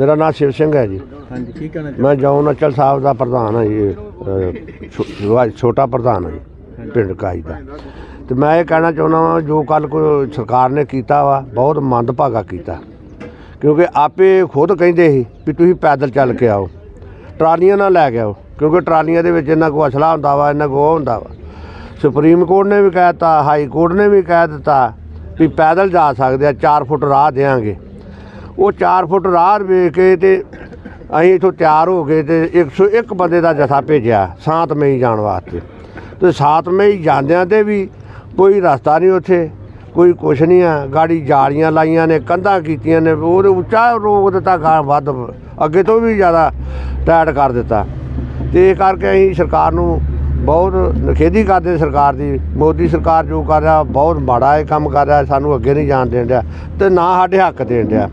ਮੇਰਾ ਨਾਮ ਸ਼ਿਵ ਸਿੰਘ ਹੈ ਜੀ। ਹਾਂਜੀ ਕੀ ਕਹਿਣਾ ਮੈਂ ਜੌਨ ਅਚਲ ਸਾਹਿਬ ਦਾ ਪ੍ਰਧਾਨ ਹਾਂ ਜੀ ਅਹ, ਛੋ- ਛੋ- ਛੋਟਾ ਪ੍ਰਧਾਨ ਹਾਂ ਜੀ ਪਿੰਡ ਕਾਈ ਦਾ। ਤੇ ਮੈਂ ਇਹ ਕਹਿਣਾ ਚਾਹੁੰਦਾ ਵਾਂ ਜੋ ਕੱਲ ਕੋ ਸਰਕਾਰ ਨੇ ਕੀਤਾ ਵਾ ਬਹੁਤ ਮੰਦਭਾਗਾ ਕੀਤਾ। ਕਿਉਂਕਿ ਆਪੇ ਖੁਦ ਕਹਿੰਦੇ ਸੀ ਵੀ ਤੁਸੀਂ ਪੈਦਲ ਚੱਲ ਕੇ ਆਓ ਟਰਾਲੀਆਂ ਨਾਲ ਲੈ ਕੇ ਆਓ ਕਿਉਂਕਿ ਟਰਾਲੀਆਂ ਦੇ ਵਿੱਚ ਇਹਨਾਂ ਕੋ ਅਸਲਾ ਹੁੰਦਾ ਵਾ ਇਹਨਾਂ ਕੋ ਉਹ ਹੁੰਦਾ ਵਾ। ਸੁਪਰੀਮ ਕੋਰਟ ਨੇ ਵੀ ਕਹਿ ਦਿੱਤਾ ਹਾਈ ਕੋਰਟ ਨੇ ਵੀ ਕਹਿ ਦਿੱਤਾ ਵੀ ਪੈਦਲ ਜਾ ਸਕਦੇ ਆ 4 ਫੁੱਟ ਰਾਹ ਦੇਾਂਗੇ ਉਹ 4 ਫੁੱਟ ਰਾਹ ਵੇਖ ਕੇ ਤੇ ਅਸੀਂ ਇਥੋਂ ਤਿਆਰ ਹੋ ਗਏ ਤੇ 101 ਬੰਦੇ ਦਾ ਜਥਾ ਭੇਜਿਆ ਸਾਤ ਮਈ ਜਾਣ ਵਾਸਤੇ। ਤੇ ਸਾਤ ਮਈ ਜਾਂਦਿਆਂ ਤੇ ਵੀ ਕੋਈ ਰਸਤਾ ਨਹੀਂ ਉੱਥੇ, ਕੋਈ ਕੁਛ ਨਹੀਂ ਆ। ਗਾੜੀ ਜਾਲੀਆਂ ਲਾਈਆਂ ਨੇ, ਕੰਧਾਂ ਕੀਤੀਆਂ ਨੇ ਉਹਦੇ ਉੱਚਾ ਰੋਕ ਦਿੱਤਾ ਗਾਂ ਵੱਧ ਅੱਗੇ ਤੋਂ ਵੀ ਜ਼ਿਆਦਾ ਟਾਈਟ ਕਰ ਦਿੱਤਾ। ਤੇ ਇਹ ਕਰਕੇ ਅਸੀਂ ਸਰਕਾਰ ਨੂੰ ਬਹੁਤ ਨਿਖੇਧੀ ਕਰਦੇ, ਸਰਕਾਰ ਦੀ, ਮੋਦੀ ਸਰਕਾਰ ਜੋ ਕਰ ਰਿਹਾ, ਬਹੁਤ ਮਾੜਾ ਇਹ ਕੰਮ ਕਰ ਰਿਹਾ, ਸਾਨੂੰ ਅੱਗੇ ਨਹੀਂ ਜਾਣ ਦੇਣ ਰਿਹਾ ਤੇ ਨਾ ਸਾਡੇ ਹੱਕ ਦੇਣ ਡਿਆ।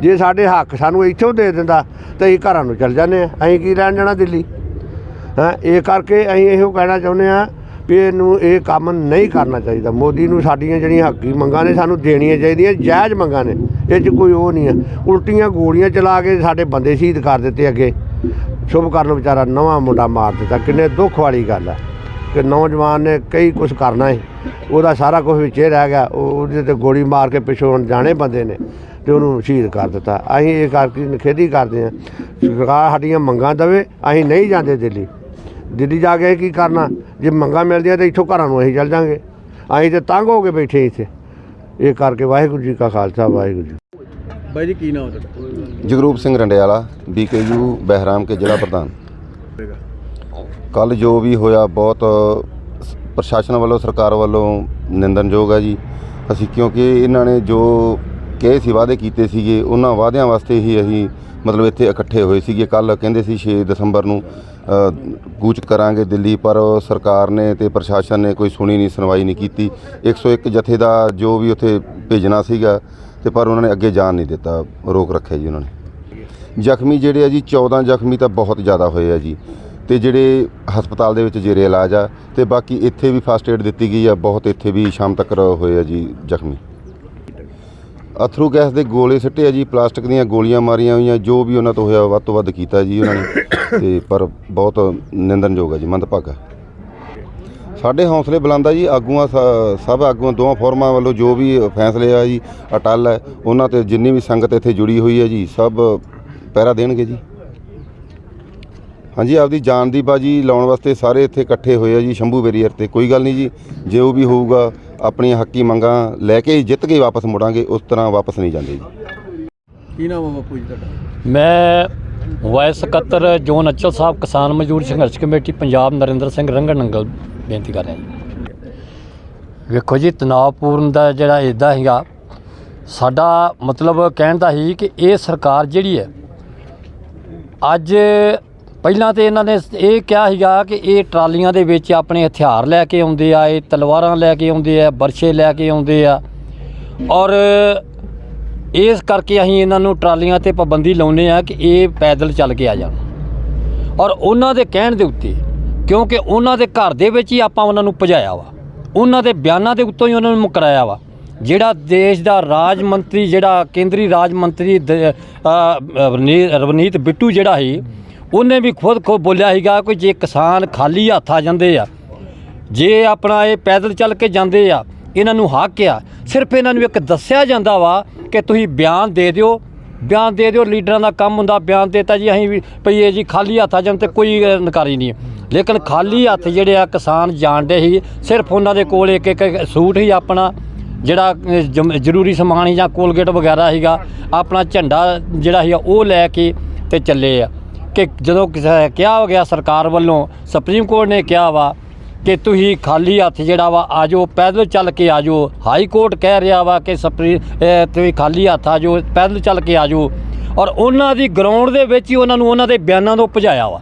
ਜੇ ਸਾਡੇ ਹੱਕ ਸਾਨੂੰ ਇੱਥੋਂ ਦੇ ਦਿੰਦਾ, ਤਾਂ ਅਸੀਂ ਘਰਾਂ ਨੂੰ ਚੱਲ ਜਾਂਦੇ ਆ ਅਸੀਂ ਕੀ ਲੈਣ ਜਾਣਾ ਦਿੱਲੀ? ਹਾਂ, ਇਹ ਕਰਕੇ ਅਸੀਂ ਇਹੋ ਕਹਿਣਾ ਚਾਹੁੰਦੇ ਆ ਵੀ ਇਹਨੂੰ ਇਹ ਕੰਮ ਨਹੀਂ ਕਰਨਾ ਚਾਹੀਦਾ। ਮੋਦੀ ਨੂੰ ਸਾਡੀਆਂ ਜਿਹੜੀਆਂ ਹੱਕੀ ਮੰਗਾਂ ਨੇ, ਸਾਨੂੰ ਦੇਣੀਆਂ ਚਾਹੀਦੀਆਂ, ਜਾਇਜ਼ ਮੰਗਾਂ ਨੇ। ਇਹ 'ਚ ਕੋਈ ਉਹ ਨਹੀਂ ਹੈ। ਉਲਟੀਆਂ ਗੋਲੀਆਂ ਚਲਾ ਕੇ ਸਾਡੇ ਬੰਦੇ ਸ਼ਹੀਦ ਕਰ ਦਿੱਤੇ ਅੱਗੇ। ਸ਼ੁਭ ਕਰਨ ਵਿਚਾਰਾ ਨਵਾਂ ਮੁੰਡਾ ਮਾਰ ਦਿੱਤਾ। ਕਿੰਨੇ ਦੁੱਖ ਵਾਲੀ ਗੱਲ ਹੈ ਕਿ ਨੌਜਵਾਨ ਨੇ ਕਈ ਕੁਝ ਕਰਨਾ ਹੈ। ਉਹਦਾ ਸਾਰਾ ਕੁਝ ਵਿੱਚੇ ਰਹਿ ਗਿਆ ਉਹ ਉਹਦੇ ਤੇ ਗੋਲੀ ਮਾਰ ਕੇ ਪਿਛੋਂ ਜਾਣੇ ਬੰਦੇ ਨੇ ਤੇ ਉਹਨੂੰ ਸ਼ਹੀਦ ਕਰ ਦਿੱਤਾ। ਅਸੀਂ ਇਹ ਕਰਕੇ ਨਿਖੇਧੀ ਕਰਦੇ ਹਾਂ। ਸਰਕਾਰ ਸਾਡੀਆਂ ਮੰਗਾਂ ਦਵੇ ਅਸੀਂ ਨਹੀਂ ਜਾਂਦੇ ਦਿੱਲੀ। ਦਿੱਲੀ ਜਾ ਕੇ ਕੀ ਕਰਨਾ? ਜੇ ਮੰਗਾਂ ਮਿਲਦੀਆਂ ਤਾਂ ਇੱਥੋਂ ਘਰਾਂ ਨੂੰ ਅਸੀਂ ਚੱਲ ਜਾਂਗੇ। ਅਸੀਂ ਤੇ ਤੰਗ ਹੋ ਕੇ ਬੈਠੇ ਇੱਥੇ। ਇਹ ਕਰਕੇ ਵਾਹਿਗੁਰੂ ਜੀ ਕਾ ਖਾਲਸਾ ਵਾਹਿਗੁਰੂ ਜੀ ਬਾਈ ਜੀ ਕੀ ਨਾਮ ਤੁਹਾਡਾ? ਜਗਰੂਪ ਸਿੰਘ ਰੰਡਿਆਲਾ ਬੀਕੇਯੂ ਬਹਿਰਾਮ ਕੇ ਜ਼ਿਲ੍ਹਾ ਪ੍ਰਧਾਨ। ਕੱਲ ਜੋ ਵੀ ਹੋਇਆ ਬਹੁਤ ਪ੍ਰਸ਼ਾਸਨ ਵੱਲੋਂ, ਸਰਕਾਰ ਵੱਲੋਂ ਨਿੰਦਨਯੋਗ ਹੈ ਜੀ। ਅਸੀਂ ਕਿਉਂਕਿ ਇਹਨਾਂ ਨੇ ਜੋ ਕਹੇ ਸੀ ਵਾਅਦੇ ਕੀਤੇ ਸੀਗੇ, ਉਹਨਾਂ ਵਾਅਦਿਆਂ ਵਾਸਤੇ ਹੀ ਅਸੀਂ ਮਤਲਬ ਇੱਥੇ ਇਕੱਠੇ ਹੋਏ ਸੀਗੇ। ਕੱਲ ਕਹਿੰਦੇ ਸੀ 6 ਦਸੰਬਰ ਨੂੰ ਕੂਚ ਕਰਾਂਗੇ ਦਿੱਲੀ, ਪਰ ਸਰਕਾਰ ਨੇ ਤੇ ਪ੍ਰਸ਼ਾਸਨ ਨੇ ਕੋਈ ਸੁਣੀ ਨਹੀਂ, ਸੁਣਵਾਈ ਨਹੀਂ ਕੀਤੀ। 101 ਜਥੇ ਦਾ ਜੋ ਵੀ ਉੱਥੇ ਭੇਜਣਾ ਸੀਗਾ, ਤੇ ਪਰ ਉਹਨਾਂ ਨੇ ਅੱਗੇ ਜਾਣ ਨਹੀਂ ਦਿੱਤਾ, ਰੋਕ ਰੱਖਿਆ ਜੀ ਉਹਨਾਂ ਨੇ। ਜ਼ਖਮੀ ਜਿਹੜੇ ਆ ਜੀ 14 ਜ਼ਖਮੀ ਤਾਂ ਬਹੁਤ ਜ਼ਿਆਦਾ ਹੋਏ ਆ ਜੀ। ਤੇ ਜਿਹੜੇ ਹਸਪਤਾਲ ਦੇ ਵਿੱਚ ਜੇਰੇ ਇਲਾਜ ਆ ਤੇ ਬਾਕੀ ਇੱਥੇ ਵੀ ਫਸਟ ਏਡ ਦਿੱਤੀ ਗਈ ਆ, ਬਹੁਤ ਇੱਥੇ ਵੀ ਸ਼ਾਮ ਤੱਕ ਹੋਏ ਆ ਜੀ ਜ਼ਖਮੀ। ਅਥਰੂ ਗੈਸ ਦੇ ਗੋਲੇ ਸਿੱਟੇ ਆ ਜੀ, ਪਲਾਸਟਿਕ ਦੀਆਂ ਗੋਲੀਆਂ ਮਾਰੀਆਂ ਹੋਈਆਂ, ਜੋ ਵੀ ਉਹਨਾਂ ਤੋਂ ਹੋਇਆ ਵੱਧ ਤੋਂ ਵੱਧ ਕੀਤਾ ਜੀ ਉਹਨਾਂ ਨੇ। ਤੇ ਪਰ ਬਹੁਤ ਨਿੰਦਨਯੋਗ ਆ ਜੀ, ਮੰਦਭਾਗਾ। ਸਾਡੇ ਹੌਸਲੇ ਬੁਲੰਦਾ ਜੀ, ਆਗੂਆਂ ਸ- ਸਭ ਆਗੂਆਂ, ਦੋਵਾਂ ਫੋਰਮਾਂ ਵੱਲੋਂ ਜੋ ਵੀ ਫੈਸਲੇ ਆ ਜੀ, ਅਟਲ ਹੈ ਉਹਨਾਂ ਤੇ ਜਿੰਨੀ ਵੀ ਸੰਗਤ ਇੱਥੇ ਜੁੜੀ ਹੋਈ ਹੈ ਜੀ, ਸਭ ਪਹਿਰਾ ਦੇਣਗੇ ਜੀ। ਹਾਂਜੀ ਆਪਦੀ ਜਾਨ ਦੀ ਬਾਜੀ ਲਾਉਣ ਵਾਸਤੇ ਸਾਰੇ ਇੱਥੇ ਇਕੱਠੇ ਹੋਏ ਆ ਜੀ ਸ਼ੰਭੂ ਬੈਰੀਅਰ ਤੇ। ਕੋਈ ਗੱਲ ਨਹੀਂ ਜੀ ਜੇ ਉਹ ਵੀ ਹੋਊਗਾ ਆਪਣੀਆਂ ਹੱਕੀ ਮੰਗਾਂ ਲੈ ਕੇ ਜਿੱਤ ਕੇ ਵਾਪਸ ਮੁੜਾਂਗੇ ਉਸ ਤਰ੍ਹਾਂ ਵਾਪਸ ਨਹੀਂ ਜਾਂਦੇ ਜੀ। ਕੀ ਨਾਮ ਹੈ ਬਾਪੂ ਜੀ ਤੁਹਾਡਾ? ਮੈਂ ਵਾਇਸ ਸਕੱਤਰ ਜੋਨ ਅਚਲ ਸਾਹਿਬ ਕਿਸਾਨ ਮਜ਼ਦੂਰ ਸੰਘਰਸ਼ ਕਮੇਟੀ ਪੰਜਾਬ ਨਰਿੰਦਰ ਸਿੰਘ ਰੰਗਣ ਨੰਗਲ ਬੇਨਤੀ ਕਰ ਰਿਹਾ ਜੀ। ਵੇਖੋ ਜੀ ਤਣਾਅਪੂਰਨ ਦਾ ਜਿਹੜਾ ਇਦਾਂ ਹੈਗਾ ਸਾਡਾ ਮਤਲਬ ਕਹਿਣ ਦਾ ਹੀ ਕਿ ਇਹ ਸਰਕਾਰ ਜਿਹੜੀ ਹੈ ਅੱਜ ਪਹਿਲਾਂ ਤੇ ਇਹਨਾਂ ਨੇ ਇਹ ਕਿਹਾ ਸੀਗਾ ਕਿ ਇਹ ਟਰਾਲੀਆਂ ਦੇ ਵਿੱਚ ਆਪਣੇ ਹਥਿਆਰ ਲੈ ਕੇ ਆਉਂਦੇ ਆ, ਇਹ ਤਲਵਾਰਾਂ ਲੈ ਕੇ ਆਉਂਦੇ ਆ, ਬਰਸ਼ੇ ਲੈ ਕੇ ਆਉਂਦੇ ਆ। ਔਰ ਇਸ ਕਰਕੇ ਅਸੀਂ ਇਹਨਾਂ ਨੂੰ ਟਰਾਲੀਆਂ ਤੇ ਪਾਬੰਦੀ ਲਾਉਨੇ ਆ ਕਿ ਇਹ ਪੈਦਲ ਚੱਲ ਕੇ ਆ ਜਾਣ। ਔਰ ਉਹਨਾਂ ਦੇ ਕਹਿਣ ਦੇ ਉੱਤੇ, ਕਿਉਂਕਿ ਉਹਨਾਂ ਦੇ ਘਰ ਦੇ ਵਿੱਚ ਹੀ ਆਪਾਂ ਉਹਨਾਂ ਨੂੰ ਭਜਾਇਆ ਵਾ, ਉਹਨਾਂ ਦੇ ਬਿਆਨਾਂ ਦੇ ਉੱਤੋਂ ਹੀ ਉਹਨਾਂ ਨੂੰ ਮੁਕਰਾਇਆ ਵਾ। ਜਿਹੜਾ ਦੇਸ਼ ਦਾ ਰਾਜ ਮੰਤਰੀ, ਜਿਹੜਾ ਕੇਂਦਰੀ ਰਾਜ ਮੰਤਰੀ ਰਵਨੀਤ ਬਿੱਟੂ ਜਿਹੜਾ ਸੀ ਉਹਨੇ ਵੀ ਖੁਦ ਖੁਦ ਬੋਲਿਆ ਸੀਗਾ ਕਿ ਜੇ ਕਿਸਾਨ ਖਾਲੀ ਹੱਥ ਆ ਜਾਂਦੇ ਆ ਜੇ ਆਪਣਾ ਇਹ ਪੈਦਲ ਚੱਲ ਕੇ ਜਾਂਦੇ ਆ ਇਹਨਾਂ ਨੂੰ ਹੱਕ ਆ। ਸਿਰਫ ਇਹਨਾਂ ਨੂੰ ਇੱਕ ਦੱਸਿਆ ਜਾਂਦਾ ਵਾ ਕਿ ਤੁਸੀਂ ਬਿਆਨ ਦੇ ਦਿਓ ਬਿਆਨ ਦੇ ਦਿਓ ਲੀਡਰਾਂ ਦਾ ਕੰਮ ਹੁੰਦਾ ਬਿਆਨ ਦੇਤਾ ਜੀ ਅਸੀਂ ਵੀ ਭਈ ਇਹ ਜੀ ਖਾਲੀ ਹੱਥ ਆ ਜਾਣ ਤੇ ਕੋਈ ਅ, ਨਕਾਰੀ ਨਹੀਂ ਲੇਕਿਨ ਖਾਲੀ ਹੱਥ ਜਿਹੜੇ ਆ ਕਿਸਾਨ ਜਾਣਦੇ ਸੀ ਸਿਰਫ ਉਹਨਾਂ ਦੇ ਕੋਲ ਇੱਕ ਇੱਕ ਸੂਟ ਹੀ ਆਪਣਾ ਜਿਹੜਾ ਜਮ- ਜ਼ਰੂਰੀ ਸਮਾਨ ਸੀ ਜਾਂ ਕੋਲਗੇਟ ਵਗੈਰਾ ਸੀਗਾ ਆਪਣਾ ਝੰਡਾ ਜਿਹੜਾ ਸੀਗਾ ਉਹ ਲੈ ਕੇ ਤੇ ਚੱਲੇ ਆ। ਕਿ ਜਦੋਂ ਕਿਸੇ ਕਿਹਾ ਹੋ ਗਿਆ ਸਰਕਾਰ ਵੱਲੋਂ ਸੁਪਰੀਮ ਕੋਰਟ ਨੇ ਕਿਹਾ ਵਾ ਕਿ ਤੁਸੀਂ ਖਾਲੀ ਹੱਥ ਜਿਹੜਾ ਵਾ ਆਜੋ ਪੈਦਲ ਚੱਲ ਕੇ ਆਜੋ ਹਾਈ ਕੋਰਟ ਕਹਿ ਰਿਹਾ ਵਾ ਕਿ ਸੁਪਰੀ ਅਹ ਤੁਸੀਂ ਖਾਲੀ ਹੱਥ ਆਜੋ ਪੈਦਲ ਚੱਲ ਕੇ ਆਜੋ ਔਰ ਉਹਨਾਂ ਦੀ ਗਰਾਊਂਡ ਦੇ ਵਿੱਚ ਹੀ ਉਹਨਾਂ ਨੂੰ ਉਹਨਾਂ ਦੇ ਬਿਆਨਾਂ ਤੋਂ ਭਜਾਇਆ ਵਾ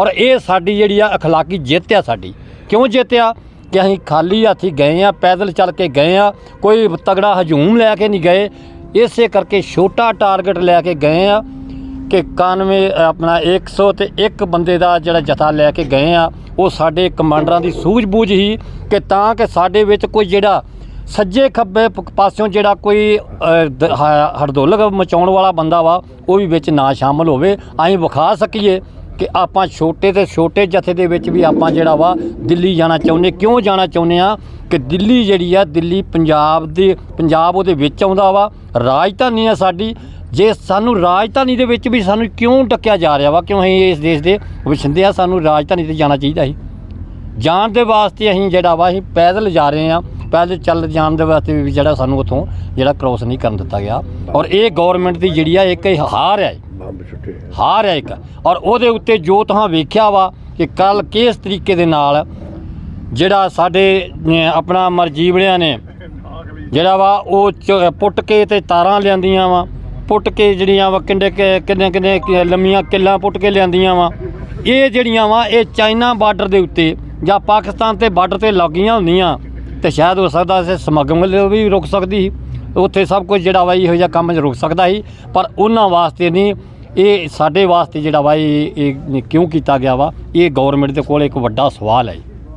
ਔਰ ਇਹ ਸਾਡੀ ਜਿਹੜੀ ਆ اخلاقی ਜਿੱਤ ਆ ਸਾਡੀ ਕਿਉਂ ਜਿੱਤਿਆ ਕਿ ਅਸੀਂ ਖਾਲੀ ਹੱਥੀ ਗਏ ਆ ਪੈਦਲ ਚੱਲ ਕੇ ਗਏ ਆ ਕੋਈ ਤਗੜਾ ਹਜੂਮ ਲੈ ਕੇ ਨਹੀਂ ਗਏ ਇਸੇ ਕਰਕੇ ਛੋਟਾ ਟਾਰਗੇਟ ਲੈ ਕੇ ਗਏ ਆ ਕਿ 91 ਆਪਣਾ 100 ਤੇ ਇੱਕ ਬੰਦੇ ਦਾ ਜਿਹੜਾ ਜਥਾ ਲੈ ਕੇ ਗਏ ਆ, ਉਹ ਸਾਡੇ ਕਮਾਂਡਰਾਂ ਦੀ ਸੂਝ-ਬੂਝ ਹੀ ਕਿ ਤਾਂ ਕਿ ਸਾਡੇ ਵਿੱਚ ਕੋਈ ਜਿਹੜਾ ਸੱਜੇ ਖੱਬੇ ਪਾਸਿਓਂ ਜਿਹੜਾ ਕੋਈ ਹਰਦੋਲਕ ਮਚਾਉਣ ਵਾਲਾ ਬੰਦਾ ਵਾ, ਉਹ ਵੀ ਵਿੱਚ ਨਾ ਸ਼ਾਮਲ ਹੋਵੇ। ਅਸੀਂ ਵਿਖਾ ਸਕੀਏ ਕਿ ਆਪਾਂ ਛੋਟੇ ਤੇ ਛੋਟੇ ਜਥੇ ਦੇ ਵਿੱਚ ਵੀ ਆਪਾਂ ਜਿਹੜਾ ਵਾ ਦਿੱਲੀ ਜਾਣਾ ਚਾਹੁੰਦੇ। ਕਿਉਂ ਜਾਣਾ ਚਾਹੁੰਦੇ ਆ? ਕਿ ਦਿੱਲੀ ਜਿਹੜੀ ਆ, ਦਿੱਲੀ ਪੰਜਾਬ ਦੇ, ਪੰਜਾਬ ਉਹਦੇ ਵਿੱਚ ਆਉਂਦਾ ਵਾ। ਰਾਜਧਾਨੀ ਆ ਸਾਡੀ। ਜੇ ਸਾਨੂੰ ਰਾਜਧਾਨੀ ਦੇ ਵਿੱਚ ਵੀ ਸਾਨੂੰ ਕਿਉਂ ਟੱਕਿਆ ਜਾ ਰਿਹਾ ਵਾ? ਕਿਉਂ ਅਸੀਂ ਇਸ ਦੇਸ਼ ਦੇ ਵਸਿੰਦੇ ਆ? ਸਾਨੂੰ ਰਾਜਧਾਨੀ ਤੇ ਜਾਣਾ ਚਾਹੀਦਾ ਸੀ। ਜਾਣ ਦੇ ਵਾਸਤੇ ਅਸੀਂ ਜਿਹੜਾ ਵਾ ਅਸੀਂ ਪੈਦਲ ਜਾ ਰਹੇ ਆ। ਪੈਦਲ ਚੱਲ ਜਾਣ ਦੇ ਵਾਸਤੇ ਵੀ ਜਿਹੜਾ ਸਾਨੂੰ ਉੱਥੋਂ ਜਿਹੜਾ ਕ੍ਰੋਸ ਨਹੀਂ ਕਰਨ ਦਿੱਤਾ ਗਿਆ। ਔਰ ਇਹ ਗਵਰਨਮੈਂਟ ਦੀ ਜਿਹੜੀ ਆ ਇੱਕ ਹਾਰ ਹੈ ਹਾਰ ਹੈ ਇੱਕ। ਔਰ ਉਹਦੇ ਉੱਤੇ ਜੋ ਤੁਹਾਂ ਵੇਖਿਆ ਵਾ ਕਿ ਕੱਲ ਕਿਸ ਤਰੀਕੇ ਦੇ ਨਾਲ ਜਿਹੜਾ ਸਾਡੇ ਆਪਣਾ ਮਰਜੀਵੜਿਆਂ ਨੇ ਜਿਹੜਾ ਵਾ ਉਹ ਪੁੱਟ ਕੇ ਤੇ ਤਾਰਾਂ ਲਿਆਂਦੀਆਂ ਵਾ। ਪੁੱਟ ਕੇ ਜਿਹੜੀਆਂ ਵਾ ਕਿੰਨੇ ਕਿੰਨੇ ਕਿੰਨੇ ਲੰਮੀਆਂ ਕਿੱਲਾਂ ਪੁੱਟ ਕੇ ਲਿਆਂਦੀਆਂ ਵਾ। ਇਹ ਜਿਹੜੀਆਂ ਵਾ, ਇਹ ਚਾਈਨਾ ਬਾਰਡਰ ਦੇ ਉੱਤੇ ਜਾਂ ਪਾਕਿਸਤਾਨ ਤੇ ਬਾਰਡਰ ਤੇ ਲੱਗੀਆਂ ਹੁੰਦੀਆਂ। ਤੇ ਸ਼ਾਇਦ ਹੋ ਸਕਦਾ ਸੀ ਸਮਗਲਿੰਗ ਵੀ ਰੁਕ ਸਕਦੀ ਸੀ। ਉੱਥੇ ਸਭ ਕੁਝ ਜਿਹੜਾ ਵਾ ਇਹੋ ਜਿਹਾ ਕੰਮ 'ਚ ਰੁਕ ਸਕਦਾ ਸੀ। ਪਰ ਉਹਨਾਂ ਵਾਸਤੇ ਨਹੀਂ, ਇਹ ਸਾਡੇ ਵਾਸਤੇ ਜਿਹੜਾ ਵਾ ਇਹ ਇਹ ਕਿਉਂ ਕੀਤਾ ਗਿਆ ਵਾ? ਇਹ ਗਵਰਨਮੈਂਟ ਦੇ ਕੋਲ ਇੱਕ ਵੱਡਾ ਸਵਾਲ ਹੈ